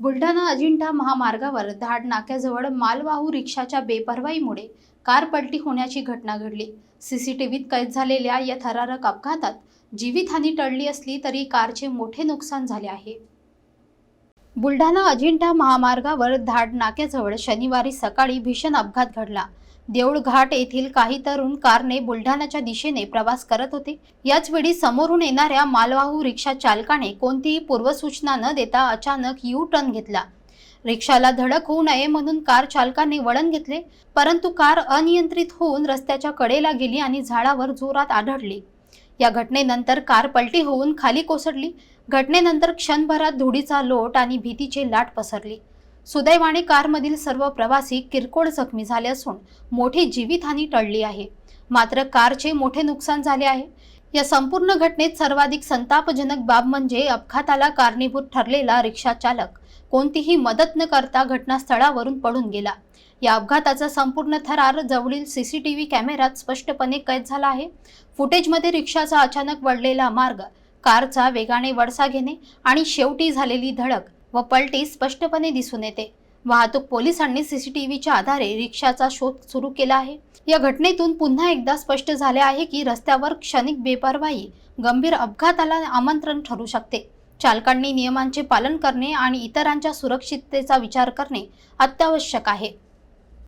बुलढाणा अजिंठा महामार्गावर धाड नाक्याजवळ मालवाहू रिक्षाच्या बेपर्वाईमुळे कार पलटी होण्याची घटना घडली. सीसीटीव्हीत कैद झालेल्या या थरारक अपघातात जीवितहानी टळली असली तरी कारचे मोठे नुकसान झाले आहे. बुलढाणा अजिंठा महामार्गावर धाड नाक्याजवळ शनिवारी सकाळी भीषण अपघात घडला. देऊळ घाट येथील काही तरुण कारने बुलढाण्याच्या दिशेने प्रवास करत होते. याच वेळी समोरून येणाऱ्या मालवाहू रिक्षा चालकाने कोणतीही पूर्वसूचना न देता अचानक यू टर्न घेतला. रिक्षाला धडक होऊ नये म्हणून कार चालकाने वळण घेतले परंतु कार अनियंत्रित होऊन रस्त्याच्या कडेला गेली आणि झाडावर जोरात आढळली. या घटनेनंतर कार पलटी होऊन खाली कोसळली. घटनेनंतर क्षणभरात धुळीचा लोट आणि भीतीची लाट पसरली. सुदैवाने कारमधील सर्व प्रवासी किरकोळ जखमी झाले असून मोठी जीवितहानी टळली आहे. मात्र कारचे मोठे नुकसान झाले आहे. या संपूर्ण घटनेत सर्वाधिक संतापजनक बाब म्हणजे अपघाताला कारणीभूत ठरलेला रिक्षा चालक. कोणतीही मदत न करता घटनास्थळावरून पडून गेला. या अपघाताचा संपूर्ण थरार जवळील सीसीटीव्ही कॅमेऱ्यात स्पष्टपणे कैद झाला आहे. फुटेजमध्ये रिक्षाचा अचानक वळलेला मार्ग कारचा वेगाने वळसा घेणे आणि शेवटी झालेली धडक व पलटी स्पष्टपणे दिसून येते. वाहतूक पोलिसांनी सीसीटीव्हीच्या आधारे रिक्षाचा शोध सुरू केला आहे. या घटनेतून पुन्हा एकदा स्पष्ट झाले आहे की रस्त्यावर क्षणिक बेपरवाही गंभीर अपघाताला आमंत्रण ठरू शकते. चालकांनी नियमांचे पालन करणे आणि इतरांच्या सुरक्षिततेचा विचार करणे अत्यावश्यक आहे.